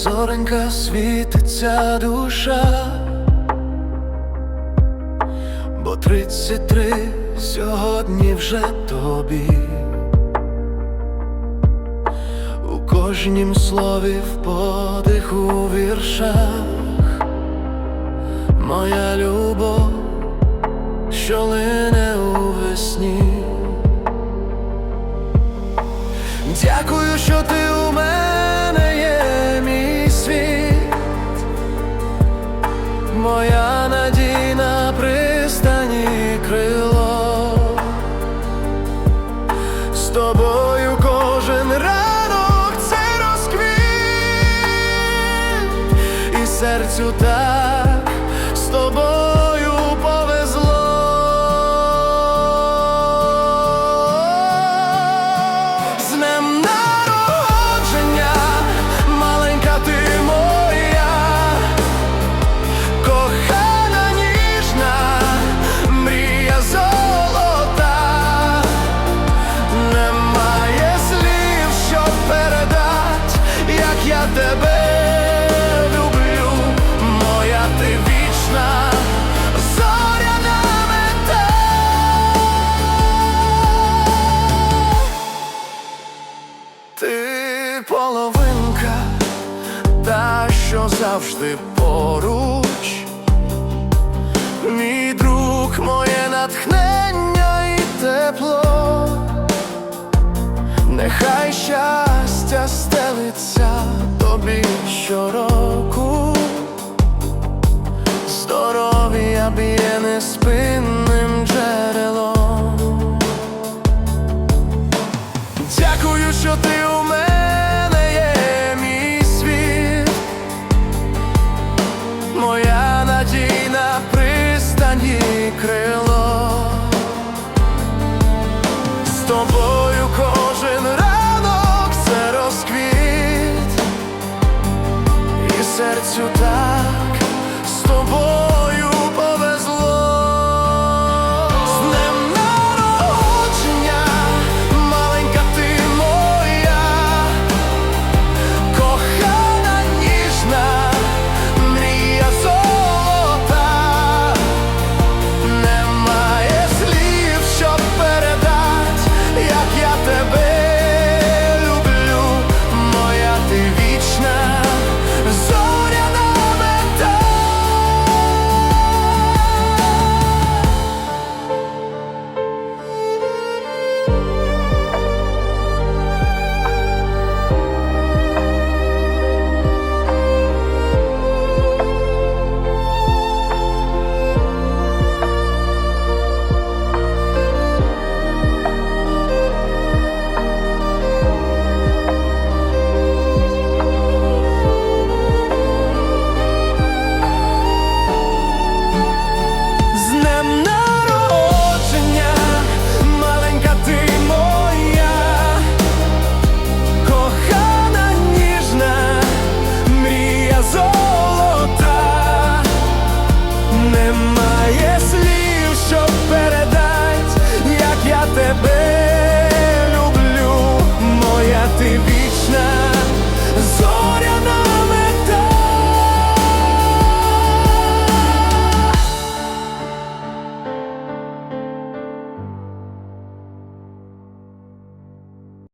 зоренька світиться душа, бо тридцять три сьогодні вже тобі. У кожнім слові в подиху віршах моя любов, що лине у весні. Дякую, що ти у мене моя надійна пристані крило. З тобою кожен ранок це розквіт, і серцю так половинка, та що завжди поруч, мій друг, моє натхнення і тепло, нехай щастя стелиться тобі щороку, серцю